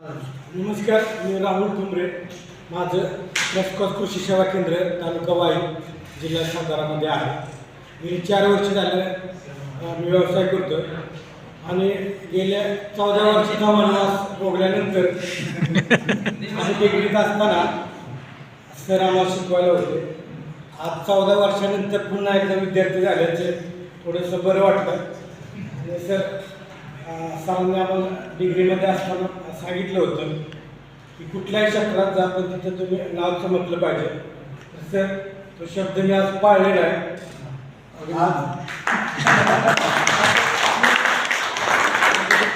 नमस्कार मी राहुल ठुमरे. माझं रसकोस कृषी सेवा केंद्र तालुका वाई जिल्हा सातारामध्ये आहे. मी चार वर्ष झालं मी व्यवसाय करतो. आणि गेल्या चौदा वर्षाचा वनवास भोगल्यानंतर आणि डिग्रीत असताना सर आम्हाला शिकवायला होते. आज चौदा वर्षानंतर पुन्हा एकदा विद्यार्थी झाल्याचे थोडंसं बरं वाटतं आणि सर सरांनी आपण डिग्रीमध्ये असताना सांगितलं होतं की कुठल्याही क्षेत्रात जा पण तिथं तुम्ही नाव चमकलं पाहिजे. तसं तो शब्द मी आज पाळलेला आहे.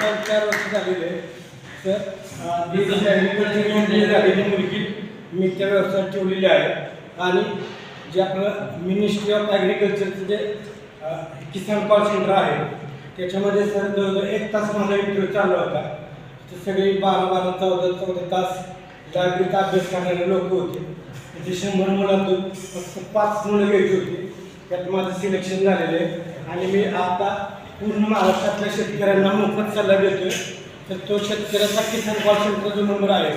आज चार वर्ष झालेले तर झालेली मुलगी मी त्या व्यवसायात ठेवलेली आहे. आणि जे आपलं मिनिस्ट्री ऑफ ॲग्रिकल्चरचं जे किसान कॉल सेंटर आहे त्याच्यामध्ये सर जवळजवळ एक तास माझा इंटरव्ह्यू चालू होता. तर सगळे बारा बारा चौदा चौदा तास लायब्ररीत अभ्यास करणारे लोक होते. म्हणजे शंभर मुलातून फक्त पाच मुलं घ्यायची होती. त्यात माझं सिलेक्शन झालेलं आहे. आणि मी आता पूर्ण महाराष्ट्रातल्या शेतकऱ्यांना मोफत सल्ला देतोय. तर तो शेतकऱ्याचा किसान कॉल सेंटर जो नंबर आहे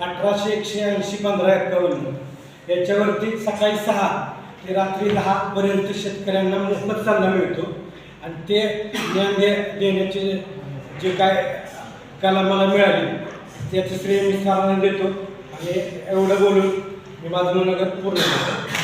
अठराशे एकशे ऐंशी पंधरा एक्कावन्न. याच्यावरती सकाळी सहा ते रात्री दहापर्यंत शेतकऱ्यांना मोफत सल्ला मिळतो. आणि ते ज्ञान दे देण्याचे जे काय कला मला मिळाली त्याचं श्रेय मी सरांना देतो. आणि एवढं बोलून मी माझं मनोगत पूर्ण करतो.